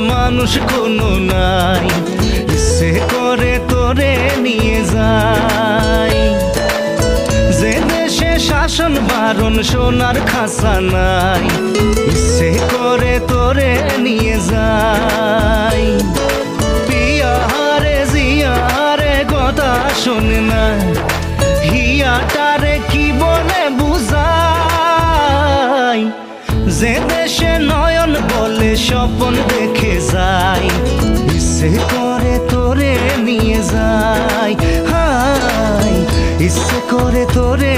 মানুষ কোনো নাই। ইচ্ছে করে তোরে নিয়ে যাই। যে দেশে শাসন বারণ সোনার খাসা নাই। ইচ্ছে করে তোরে নিয়ে যাই। পিয়ারে জিয়ারে কথা শোনে না। হিয়াটারে কি বলে বুঝাই যে দেশে নয়ন বলে স্বপন দেখে যাই ইসে করে তোরে নিয়ে যাই। হাই, ইচ্ছে করে তোরে